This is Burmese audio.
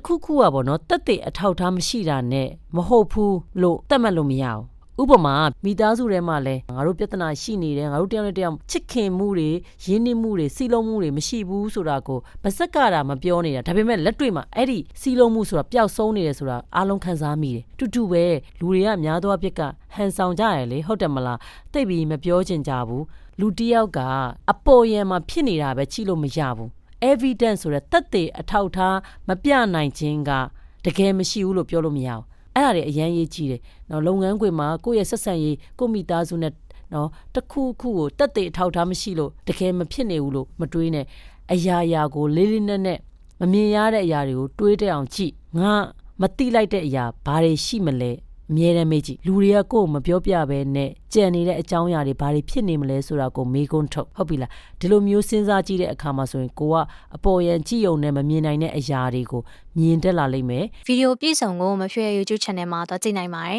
တစ်ခုခုอ่ะဗောနော်တက်တဲ့အထောက်အထားမရှိတာနဲ့မဟုတ်ဘူးလို့သတ်မှတ်လို့မရဘူးဥပမာမိသားစုထဲမှာလဲငါတို့ပြဿနာရှိနေတယ်ငါတို့တယောက်နဲ့တယောက်ချစ်ခင်မှုတွေရင်းနှီးမှုတွေစီလုံးမှုတွေမရှိဘူးဆိုတာကိုဗစက်ကတာမပြောနေတာဒါပေမဲ့လက်တွေ့မှာအဲ့ဒီစီလုံးမှုဆိုတာပျောက်ဆုံးနေတယ်ဆိုတာအားလုံးခံစားမိတယ်တူတူပဲလူတွေကများသောအားဖြင့်ကဟန်ဆောင်ကြရလေဟုတ်တယ်မလားသိပ်ပြီးမပြောချင်ကြဘူးလူတစ်ယောက်က အပေါ်ယံမှာဖြစ်နေတာပဲချိလို့မရဘူး evidence ဆိုတဲ့သက်သေအထောက်အထားမပြနိုင်ခြင်းကတကယ်မရှိဘူးလို့ပြောလို့မရဘူးအဲ့ဒါတွေအရန်ရေးကြည့်တယ်နော်လုပ်ငန်းခွင်မှာကိုယ့်ရဲ့ဆက်ဆံရေးကိုယ့်မိသားစုနဲ့နော်တစ်ခုခုကိုသက်သေအထောက်အထားမရှိလို့တကယ်မဖြစ်နေဘူးလို့မတွေးနဲ့အရာရာကိုလေးလေးနက်နက်မမြင်ရတဲ့အရာတွေကိုတွေးတဲ့အောင်ကြည့်ငါမတိလိုက်တဲ့အရာဘာတွေရှိမလဲ အမြဲတမ်းမေးကြည့်လူတွေကကိုယ့်ကိုမပြောပြဘဲနဲ့ကြံနေတဲ့အကြောင်းအရာတွေဘာတွေဖြစ်နေမလဲဆိုတာကိုမေးခွန်းထုတ်ဟုတ်ပြီလားဒီလိုမျိုးစဉ်းစားကြည့်တဲ့အခါမှာဆိုရင်ကိုကအပေါ်ယံကြည့်ုံနဲ့မမြင်နိုင်တဲ့အရာတွေကိုမြင်တက်လာလိမ့်မယ်ဗီဒီယိုပြည့်စုံကိုမရွှေ YouTube Channel မှာတော့ကြည့်နိုင်ပါတယ်